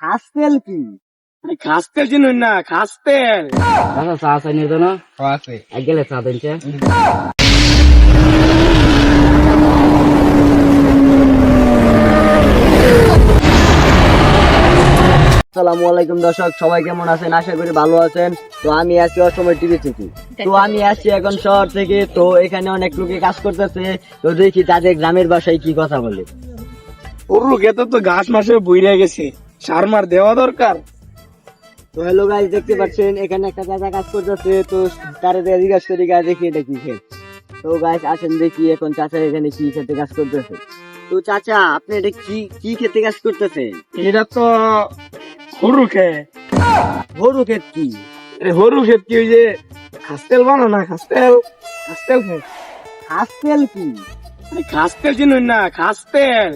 খাস তেল কি? খাস তেল চিনুন না খাস তেল দাদা চা চাই নিয়ে জানো আছে। এক গেলে চা দিনছে আসসালামু আলাইকুম দর্শক সবাই কেমন আছেন? আশা করি ভালো আছেন। তো আমি আছি অসময় টিভি থেকে। তো আমি আসছি এখন শহর থেকে তো এখানে অনেক লোকে কাজ করতেছে। তো দেখি তাদের গ্রামের বাসায় কি কথা বলে। ওরু গেতে তো ঘাস মাসে বইরে গেছে। সার মার দেওয়া দরকার। তো হ্যালো গাইস দেখতে পাচ্ছেন এখানে একটা দাদা কাজ করতেছে তো তারা জিজ্ঞাসা করি গাছ দেখি এটা কি খেত তো গাছ আসেন দেখি এখন চাচা এখানে কি খেতে কাজ করতেছে। তো চাচা আপনি এটা কি কি খেতে কাজ করতেছেন? এটা তো হরু খে গরু ক্ষেত কি? হরু ক্ষেত কি ওই যে খাস তেল বানো না খাস তেল খাস তেল খে হাঁস কি? আরে খাস চিনুন না খাস তেল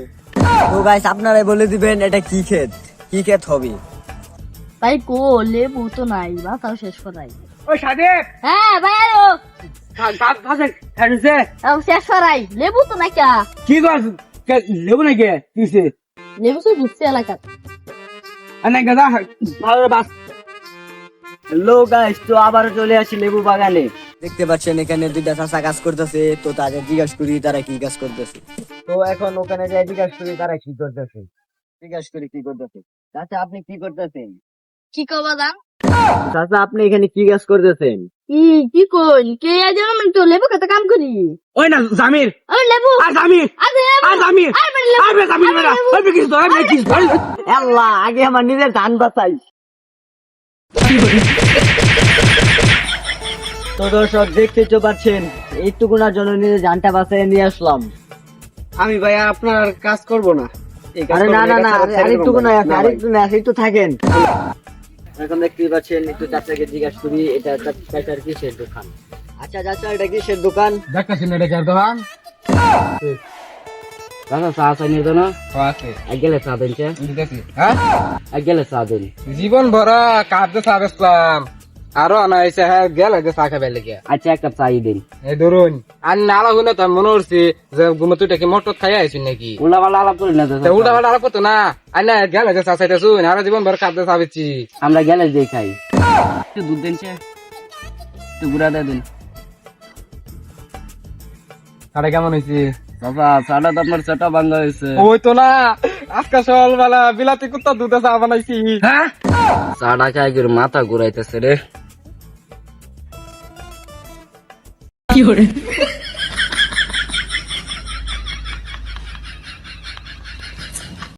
তো গাইস আপনারাই বলে দিবেন এটা কি ক্ষেত কি ক্ষেত হবে। ভাই কো লেবু তো নাই বা তাও শেষ করাই ওই সাদেক! হ্যাঁ ভাই আরও তাও শেষ করাই লেবু তো নাই কা। কি লেবু নাকি কিছে? লেবু তো এলাকা আনে গাদা ভালো বাস। হ্যালো গাইস তো আবার চলে আসি লেবু বাগানে। দেখতে পাচ্ছেন এখানে দুইটা চাষা কাজ করতেছে। তো তাদের জিজ্ঞাসা করি তারা কি কাজ করতেছে? তো এখন ওখানে যাই জিজ্ঞাসা করি তারা কি করতেছে? জিজ্ঞাসা করি কি করতেছে? চাচা আপনি কি করতেছেন? কি কবা দাম চাচা আপনি এখানে কি কাজ করতেছেন? কি কি কই কে আজ আমি তো লেবু খেতে কাম করি? ওই না জামির। ওই লেবু। আর জামির। আরে আর জামির। আরে লেবু। আরে জামির ওই তো ওই বিকিস তো আল্লাহ আগে আমার নিজের ধান বাঁচাই। তো দর্শক দেখতে তো পাচ্ছেন এইটুকুনার জন্য নিজের জানটা বাঁচাই নিয়ে আসলাম। আমি ভাই আপনার কাজ করব না। আরে না না না কাজ না। না আরেকটু না একটু থাকেন এখন দেখতেই পাচ্ছেন একটু চাচাকে জিজ্ঞাসা করি এটা চা- চাচার কিসের দোকান আচ্ছা চাচা এটা কিসের দোকান দেখতেছেন এটা কার দোকান দাদা চা চাই নিয়ে এক গেলে চা হ্যাঁ এক গেলে চা দিন জীবন ভরা কাঁদতে সাবেসলাম আরও আনা হয়েছে হ্যাঁ গেল যে চা খাবে লেগে। আচ্ছা একটা চাই দিন। এই ধরুন আর নালা গুনে তো মনে হচ্ছে যে গুমে তুই কি মটর খাই আইছিস নাকি? উল্টা পাল্টা আলাপ করি না তো উল্টা পাল্টা আলাপ করতো না? আর না গেল যে চা চাইতে শুন আরও জীবন ভর কাঁদতে সাবেছি আমরা গেলে দিয়ে খাই। একটু দুধ একটু গুড়া দিয়ে দিন। আরে কেমন হয়েছে? বাবা চাটা তো আপনার চাটা ভাঙ্গা হয়েছে। ওই তো না। আজকে সকালবেলা বিলাতি কুত্তা দুধে চা বানাইছি। হ্যাঁ? চাটা খাই করে মাথা ঘুরাইতেছে রে।